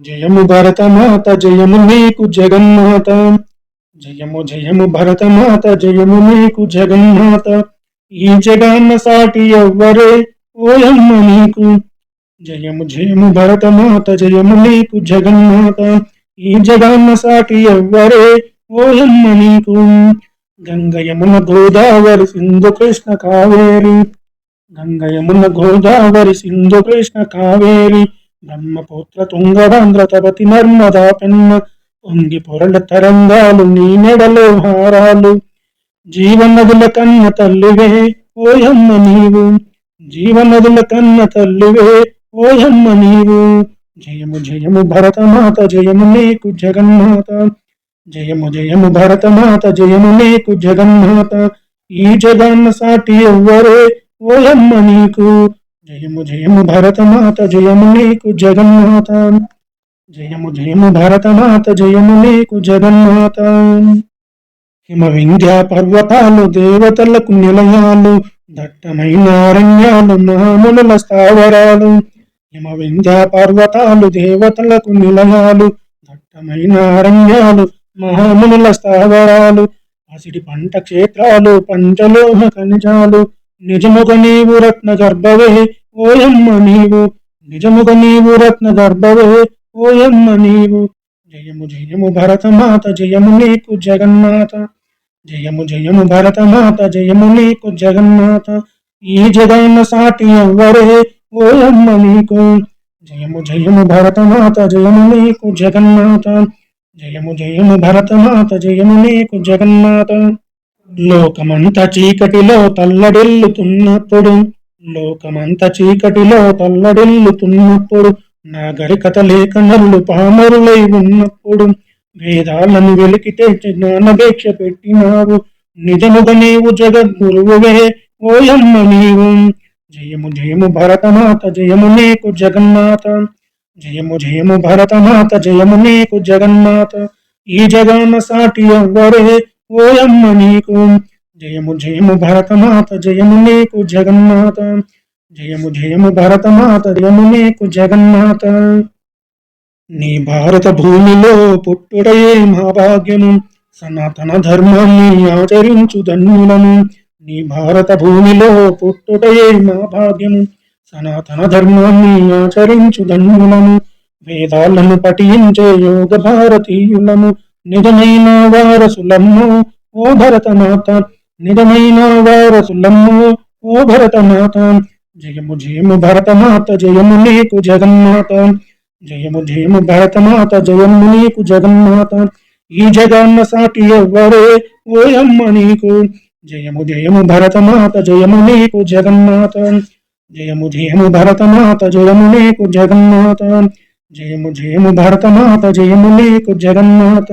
జయము భరతమాత జయము నీకు జగన్మాత జయము జయము భరతమాత జయము నీకు జగన్మాత ఈ జగన్న సాటి ఎవ్వరే ఓయమ్మ నీకు జయము జయము భరతమాత జయము నీకు జగన్మాత ఈ జగన్న సాటి ఎవ్వరే ఓయమ్మ నీకు గంగయమున గోదావరి సింధు కృష్ణ కావేరి గంగయమున గోదావరి సింధు కృష్ణ కావేరి బ్రహ్మపుత్ర తుంగభద్ర తపతి నర్మదా పెన్న పొంగి పొరల తరంగాలు నీ మెడలో హారాలు జీవనదుల కన్న తల్లివే ఓయమ్మ నీవు జీవనదుల కన్న తల్లివే ఓయమ్మ నీవు జయము జయము భరతమాత జయము నీకు జగన్మాత జయము జయము భరతమాత జయము నీకు జగన్మాత ఈ జగన్న సాటి ఎవ్వరే ఓయమ్మ నీకు జయము జయము భరతమాత జయము నీకు జగన్మాత జయము జయము భరతమాత జయము నీకు జగన్మాత హిమ వింధ్య పర్వతాలు దేవతలకు నిలయాలు దట్టమైన అరణ్యాలు మహామునుల స్థావరాలు. హిమ వింధ్య పర్వతాలు దేవతలకు నిలయాలు దట్టమైన అరణ్యాలు మహామునుల స్థావరాలు. అసిడి పంట క్షేత్రాలు పంచలోహ ఖనిజాలు. నిజముగ నీవు రత్న గర్భవే ఓయమ్మ నీవు నిజముగ నీవు రత్న గర్భవే ఓయమ్మ నీవు జయము జయము భరతమాత జయము నీకు జగన్మాత జయము జయము భరతమాత జయము నీకు జగన్మాత ఈ జగన్న సాటి ఎవ్వరే ఓయమ్మ నీకు జయము జయము భరతమాత జయము నీకు జగన్మాత జయము జయము భరతమాత జయము నీకు జగన్మాత లోకమంత చీకటిలో తల్లడిల్లుతున్నప్పుడు లోకమంత చీకటిలో తల్లడిల్లుతున్నప్పుడు నాగరికత లేక నల్లు పామరులై ఉన్నప్పుడు వేదాలను వెలికితే జ్ఞానభేక్ష పెట్టినావు. నిజముగ నీవు జగద్గురువువే ఓయమ్మ నీవు. జయము జయము భరతమాత జయము నీకు జగన్మాత జయము జయము భరతమాత జయము నీకు జగన్మాత ఈ జగన్న సాటి ఎవ్వరే ఓయమ్మ నీకు. జయము జయము భరతమాత జయము నీకు జగన్మాత. జయము జయము భరతమాత జయము నీకు జగన్మాత. నీ భారత భూమిలో పుట్టుడయే మా భాగ్యము. సనాతన ధర్మాన్ని ఆచరించు ధన్యులము. నీ భారత భూమిలో పుట్టుటయే మా భాగ్యము. సనాతన ధర్మాన్ని ఆచరించు ధన్యులము. వేదాలను పఠించే యోగ భారతీయులము. నిజమైన వారసులము. ఓ భరతమాత నిజమైన వారసులమ్ము ఓ భరతమాత జయము జయము భరతమాత జయము నీకు జగన్మాత జయము జయము భరతమాత జయము నీకు జగన్మాత ఈ జగన్న సాటి ఎవ్వరే? ఓయమ్మ నీకు. జయము జయము భరతమాత జయము నీకు జగన్మాత జయము జయము భరతమాత జయము నీకు జగన్మాత జయము జయము భరతమాత జయము నీకు జగన్మాత